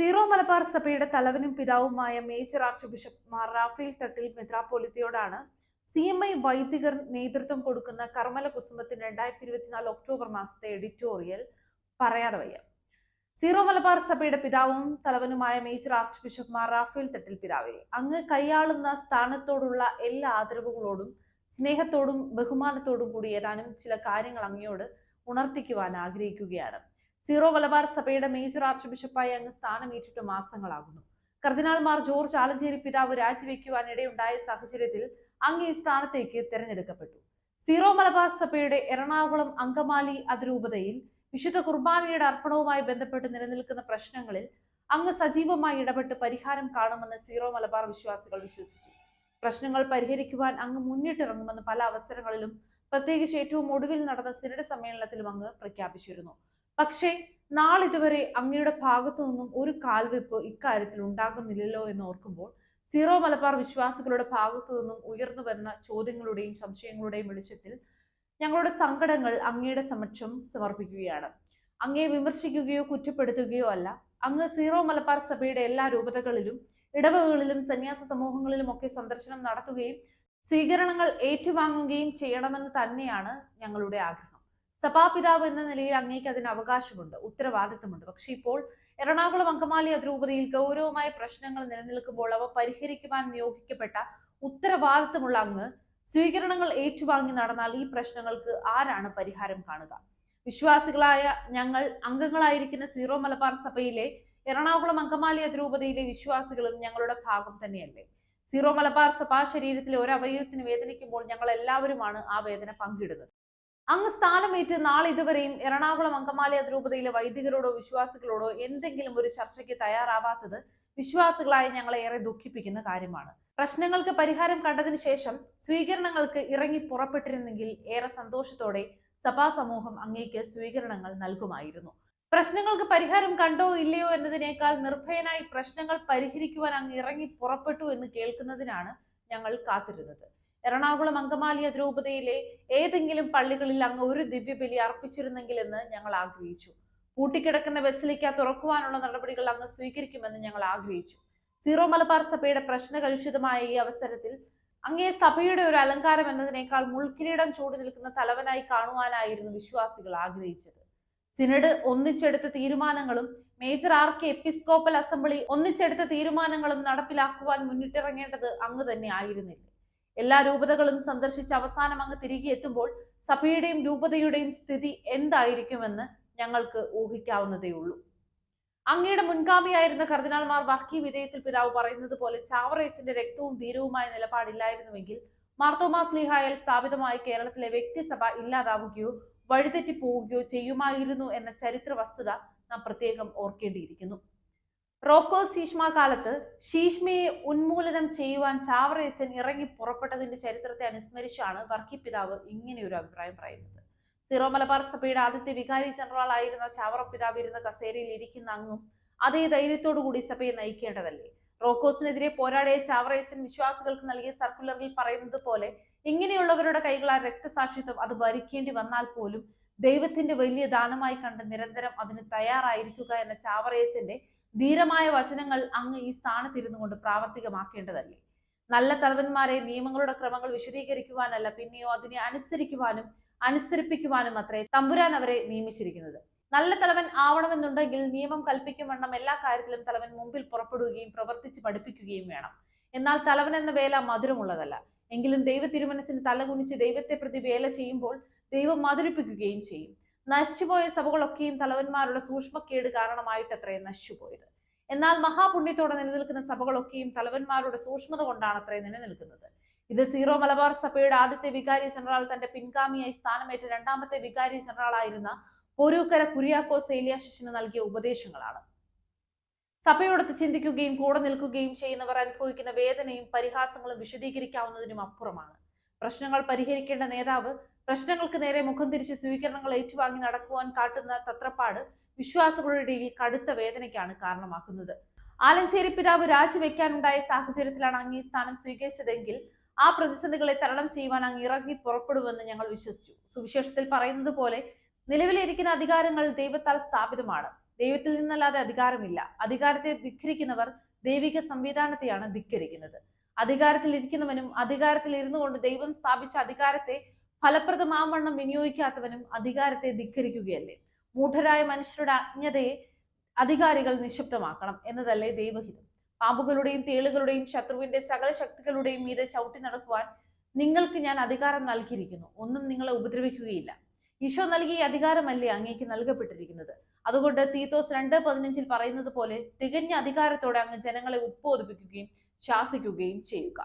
Zero Malabar സഭയുടെ തലവനും പിതാവുമായ major archbishop Mar Raphael Thattil മെത്രാപ്പോലിത്തയോടാണ് സി എം ഐ വൈദികർ നേതൃത്വം കൊടുക്കുന്ന കർമ്മല കുസുമത്തിന് രണ്ടായിരത്തി ഇരുപത്തിനാല് ഒക്ടോബർ മാസത്തെ എഡിറ്റോറിയൽ പറയാതെ വയ്യ. സീറോ മലബാർ സഭയുടെ പിതാവും തലവനുമായ major archbishop Mar Raphael Thattil പിതാവെ അങ്ങ് കൈയാളുന്ന സ്ഥാനത്തോടുള്ള എല്ലാ ആദരവുകളോടും സ്നേഹത്തോടും ബഹുമാനത്തോടും കൂടി ഏതാനും ചില കാര്യങ്ങൾ അങ്ങയോട് ഉണർത്തിക്കുവാൻ ആഗ്രഹിക്കുകയാണ്. സീറോ മലബാർ സഭയുടെ മേജർ ആർച്ച് ബിഷപ്പായി അങ്ങ് സ്ഥാനമേറ്റിട്ട് മാസങ്ങളാകുന്നു. കർദിനാൾമാർ ജോർജ് ആലഞ്ചേരി പിതാവ് രാജിവെക്കുവാൻ ഇടയുണ്ടായ സാഹചര്യത്തിൽ അങ്ങ് ഈ സ്ഥാനത്തേക്ക് തിരഞ്ഞെടുക്കപ്പെട്ടു. സീറോ മലബാർ സഭയുടെ എറണാകുളം അങ്കമാലി അതിരൂപതയിൽ വിശുദ്ധ കുർബാനയുടെ അർപ്പണവുമായി ബന്ധപ്പെട്ട് നിലനിൽക്കുന്ന പ്രശ്നങ്ങളിൽ അങ്ങ് സജീവമായി ഇടപെട്ട് പരിഹാരം കാണുമെന്ന് സീറോ മലബാർ വിശ്വാസികൾ വിശ്വസിച്ചു. പ്രശ്നങ്ങൾ പരിഹരിക്കുവാൻ അങ്ങ് മുന്നിട്ടിറങ്ങുമെന്ന് പല അവസരങ്ങളിലും പ്രത്യേകിച്ച് ഏറ്റവും ഒടുവിൽ നടന്ന സിനഡ് സമ്മേളനത്തിലും അങ്ങ് പ്രഖ്യാപിച്ചിരുന്നു. പക്ഷേ നാളിതുവരെ അങ്ങയുടെ ഭാഗത്തു നിന്നും ഒരു കാൽവെപ്പ് ഇക്കാര്യത്തിൽ ഉണ്ടാകുന്നില്ലല്ലോ എന്ന് ഓർക്കുമ്പോൾ സീറോ മലബാർ വിശ്വാസികളുടെ ഭാഗത്തു നിന്നും ഉയർന്നു വരുന്ന ചോദ്യങ്ങളുടെയും സംശയങ്ങളുടെയും വെളിച്ചത്തിൽ ഞങ്ങളുടെ സങ്കടങ്ങൾ അങ്ങയുടെ സമക്ഷം സമർപ്പിക്കുകയാണ്. അങ്ങയെ വിമർശിക്കുകയോ കുറ്റപ്പെടുത്തുകയോ അല്ല അങ്ങ് സീറോ മലബാർ സഭയുടെ എല്ലാ രൂപതകളിലും ഇടവകളിലും സന്യാസ സമൂഹങ്ങളിലും ഒക്കെ സന്ദർശനം നടത്തുകയും സ്വീകരണങ്ങൾ ഏറ്റുവാങ്ങുകയും ചെയ്യണമെന്ന് തന്നെയാണ് ഞങ്ങളുടെ ആഗ്രഹം. സഭാപിതാവ് എന്ന നിലയിൽ അങ്ങേക്ക് അതിന് അവകാശമുണ്ട് ഉത്തരവാദിത്തമുണ്ട്. പക്ഷേ ഇപ്പോൾ എറണാകുളം അങ്കമാലി അതിരൂപതയിൽ ഗൗരവമായ പ്രശ്നങ്ങൾ നിലനിൽക്കുമ്പോൾ അവ പരിഹരിക്കുവാൻ നിയോഗിക്കപ്പെട്ട ഉത്തരവാദിത്തമുള്ള അങ്ങ് സ്വീകരണങ്ങൾ ഏറ്റുവാങ്ങി നടന്നാൽ ഈ പ്രശ്നങ്ങൾക്ക് ആരാണ് പരിഹാരം കാണുക? വിശ്വാസികളായ ഞങ്ങൾ അംഗങ്ങളായിരിക്കുന്ന സീറോ മലബാർ സഭയിലെ എറണാകുളം അങ്കമാലി അതിരൂപതയിലെ വിശ്വാസികളും ഞങ്ങളുടെ ഭാഗം തന്നെയല്ലേ? സീറോ മലബാർ സഭാ ശരീരത്തിലെ ഒരു അവയവത്തിന് വേദനിക്കുമ്പോൾ ഞങ്ങൾ എല്ലാവരുമാണ് ആ വേദന പങ്കിടുന്നത്. അങ്ങ് സ്ഥാനമേറ്റ് നാളെ ഇതുവരെയും എറണാകുളം അങ്കമാലി അതിരൂപതയിലെ വൈദികരോടോ വിശ്വാസികളോടോ എന്തെങ്കിലും ഒരു ചർച്ചയ്ക്ക് തയ്യാറാവാത്തത് വിശ്വാസികളായ ഞങ്ങളെ ഏറെ ദുഃഖിപ്പിക്കുന്ന കാര്യമാണ്. പ്രശ്നങ്ങൾക്ക് പരിഹാരം കണ്ടതിന് ശേഷം സ്വീകരണങ്ങൾക്ക് ഇറങ്ങി പുറപ്പെട്ടിരുന്നെങ്കിൽ ഏറെ സന്തോഷത്തോടെ സഭാ സമൂഹം അങ്ങേക്ക് സ്വീകരണങ്ങൾ നൽകുമായിരുന്നു. പ്രശ്നങ്ങൾക്ക് പരിഹാരം കണ്ടോ ഇല്ലയോ എന്നതിനേക്കാൾ നിർഭയനായി പ്രശ്നങ്ങൾ പരിഹരിക്കുവാൻ അങ്ങ് ഇറങ്ങി പുറപ്പെട്ടു എന്ന് കേൾക്കുന്നതിനാണ് ഞങ്ങൾ കാത്തിരുന്നത്. എറണാകുളം അങ്കമാലി ദ്രൗപതിയിലെ ഏതെങ്കിലും പള്ളികളിൽ അങ്ങ് ഒരു ദിവ്യബലി അർപ്പിച്ചിരുന്നെങ്കിൽ എന്ന് ഞങ്ങൾ ആഗ്രഹിച്ചു. പൂട്ടിക്കിടക്കുന്ന ബസിലിക്ക തുറക്കുവാനുള്ള നടപടികൾ അങ്ങ് സ്വീകരിക്കുമെന്ന് ഞങ്ങൾ ആഗ്രഹിച്ചു. സീറോ മലബാർ സഭയുടെ പ്രശ്നകലുഷിതമായ ഈ അവസരത്തിൽ അങ്ങേ സഭയുടെ ഒരു അലങ്കാരം എന്നതിനേക്കാൾ മുൾക്കിരീടം ചൂടി നിൽക്കുന്ന തലവനായി കാണുവാനായിരുന്നു വിശ്വാസികൾ ആഗ്രഹിച്ചത്. സിനഡ് ഒന്നിച്ചെടുത്ത തീരുമാനങ്ങളും major archiepiscopal assembly ഒന്നിച്ചെടുത്ത തീരുമാനങ്ങളും നടപ്പിലാക്കുവാൻ മുന്നിട്ടിറങ്ങേണ്ടത് അങ്ങ് തന്നെ ആയിരുന്നില്ല. എല്ലാ രൂപതകളും സന്ദർശിച്ച് അവസാനം അങ്ങ് തിരികെ എത്തുമ്പോൾ സഭയുടെയും രൂപതയുടെയും സ്ഥിതി എന്തായിരിക്കുമെന്ന് ഞങ്ങൾക്ക് ഊഹിക്കാവുന്നതേ ഉള്ളൂ. അങ്ങയുടെ മുൻഗാമിയായിരുന്ന കർദിനാൾമാർ വർക്കി വിധേയത്തിൽ പിതാവ് പറയുന്നത് പോലെ ചാവറേച്ചിന്റെ രക്തവും ധീരവുമായ നിലപാടില്ലായിരുന്നുവെങ്കിൽ മാർത്തോമാസ് ലീഹായാൽ സ്ഥാപിതമായ കേരളത്തിലെ വ്യക്തിസഭ ഇല്ലാതാവുകയോ വഴിതെറ്റി പോവുകയോ ചെയ്യുമായിരുന്നു എന്ന ചരിത്ര വസ്തുത നാം പ്രത്യേകം ഓർക്കേണ്ടിയിരിക്കുന്നു. റോക്കോ ശീഷ്മ കാലത്ത് ശീഷ്മയെ ഉന്മൂലനം ചെയ്യുവാൻ ചാവറയച്ചൻ ഇറങ്ങി പുറപ്പെട്ടതിന്റെ ചരിത്രത്തെ അനുസ്മരിച്ചാണ് വർക്കി പിതാവ് ഇങ്ങനെയൊരു അഭിപ്രായം പറയുന്നത്. സിറോ മലബാർ സഭയുടെ ആദ്യത്തെ വികാരി ജനറൽ ആയിരുന്ന ചാവറ പിതാവ് ഇരുന്ന കസേരയിൽ ഇരിക്കുന്ന അങ്ങും അതേ ധൈര്യത്തോടു കൂടി സഭയെ നയിക്കേണ്ടതല്ലേ? റോക്കോസിനെതിരെ പോരാടിയ ചാവറയച്ചൻ വിശ്വാസികൾക്ക് നൽകിയ സർക്കുലറിൽ പറയുന്നത് പോലെ ഇങ്ങനെയുള്ളവരുടെ കൈകളാൽ രക്തസാക്ഷിത്വം അത് ഭരിക്കേണ്ടി വന്നാൽ പോലും ദൈവത്തിന്റെ വലിയ ദാനമായി കണ്ട് നിരന്തരം അതിന് തയ്യാറായിരിക്കുക എന്ന ചാവറയച്ചന്റെ ധീരമായ വചനങ്ങൾ അങ്ങ് ഈ സ്ഥാനത്തിരുന്നു കൊണ്ട് പ്രാവർത്തികമാക്കേണ്ടതല്ലേ? നല്ല തലവന്മാരെ നിയമങ്ങളുടെ ക്രമങ്ങൾ വിശദീകരിക്കുവാനല്ല പിന്നെയോ അതിനെ അനുസരിക്കുവാനും അനുസരിപ്പിക്കുവാനും അത്രേ തമ്പുരാൻ അവരെ നിയമിച്ചിരിക്കുന്നത്. നല്ല തലവൻ ആവണമെന്നുണ്ടെങ്കിൽ നിയമം കൽപ്പിക്കും വണ്ണം എല്ലാ കാര്യത്തിലും തലവൻ മുമ്പിൽ പുറപ്പെടുകയും പ്രവർത്തിച്ച് പഠിപ്പിക്കുകയും വേണം. എന്നാൽ തലവൻ എന്ന വേല മധുരമുള്ളതല്ല. എങ്കിലും ദൈവ തിരുമനസിന് തലകുനിച്ച് ദൈവത്തെ പ്രതി വേല ചെയ്യുമ്പോൾ ദൈവം മധുരിപ്പിക്കുകയും ചെയ്യും. നശിച്ചുപോയ സഭകളൊക്കെയും തലവന്മാരുടെ സൂക്ഷ്മക്കേട് കാരണമായിട്ടത്രേ നശിച്ചുപോയത്. എന്നാൽ മഹാപുണ്യത്തോടെ നിലനിൽക്കുന്ന സഭകളൊക്കെയും തലവന്മാരുടെ സൂക്ഷ്മത കൊണ്ടാണ് അത്രേ നിലനിൽക്കുന്നത്. ഇത് സീറോ മലബാർ സഭയുടെ ആദ്യത്തെ വികാരി ജനറൽ തന്റെ പിൻഗാമിയായി സ്ഥാനമേറ്റ രണ്ടാമത്തെ വികാരി ജനറൽ ആയിരുന്ന പൊരൂക്കര കുര്യാക്കോസ് ഏലിയാശിന് നൽകിയ ഉപദേശങ്ങളാണ്. സഭയോടൊത്ത് ചിന്തിക്കുകയും കൂടെ നിൽക്കുകയും ചെയ്യുന്നവർ അനുഭവിക്കുന്ന വേദനയും പരിഹാസങ്ങളും വിശദീകരിക്കാവുന്നതിനും അപ്പുറമാണ്. പ്രശ്നങ്ങൾ പരിഹരിക്കേണ്ട നേതാവ് പ്രശ്നങ്ങൾക്ക് നേരെ മുഖം തിരിച്ച് സ്വീകരണങ്ങൾ ഏറ്റുവാങ്ങി നടക്കുവാൻ കാട്ടുന്ന തത്രപ്പാട് വിശ്വാസികളുടെ ഇടയിൽ കടുത്ത വേദനയ്ക്കാണ് കാരണമാക്കുന്നത്. ആലഞ്ചേരി പിതാവ് രാജിവെക്കാനുണ്ടായ സാഹചര്യത്തിലാണ് അങ്ങ് ഈ സ്ഥാനം സ്വീകരിച്ചതെങ്കിൽ ആ പ്രതിസന്ധികളെ തരണം ചെയ്യുവാൻ അങ്ങ് ഇറങ്ങി പുറപ്പെടുമെന്ന് ഞങ്ങൾ വിശ്വസിച്ചു. സുവിശേഷത്തിൽ പറയുന്നത് പോലെ നിലവിലിരിക്കുന്ന അധികാരങ്ങൾ ദൈവത്താൽ സ്ഥാപിതമാണ്. ദൈവത്തിൽ നിന്നല്ലാതെ അധികാരമില്ല. അധികാരത്തെ ധിക്കരിക്കുന്നവർ ദൈവിക സംവിധാനത്തെയാണ് ധിക്കരിക്കുന്നത്. അധികാരത്തിൽ ഇരിക്കുന്നവനും അധികാരത്തിൽ ഇരുന്നു കൊണ്ട് ദൈവം സ്ഥാപിച്ച അധികാരത്തെ ഫലപ്രദമാവണ്ണം വിനിയോഗിക്കാത്തവനും അധികാരത്തെ ധിക്കരിക്കുകയല്ലേ? മൂഢരായ മനുഷ്യരുടെ അജ്ഞതയെ അധികാരികൾ നിശബ്ദമാക്കണം എന്നതല്ലേ ദൈവഹിതം. പാമ്പുകളുടെയും തേളുകളുടെയും ശത്രുവിന്റെ സകല ശക്തികളുടെയും മീതെ ചവിട്ടി നടക്കുവാൻ നിങ്ങൾക്ക് ഞാൻ അധികാരം നൽകിയിരിക്കുന്നു. ഒന്നും നിങ്ങളെ ഉപദ്രവിക്കുകയില്ല. ഈശോ നൽകിയ അധികാരമല്ലേ അങ്ങേക്ക് നൽകപ്പെട്ടിരിക്കുന്നത്? അതുകൊണ്ട് തീത്തോസ് രണ്ട് പതിനഞ്ചിൽ പറയുന്നത് പോലെ തികഞ്ഞ അധികാരത്തോടെ അങ്ങ് ജനങ്ങളെ ഉത്ബോധിപ്പിക്കുകയും ശാസിക്കുകയും ചെയ്യുക.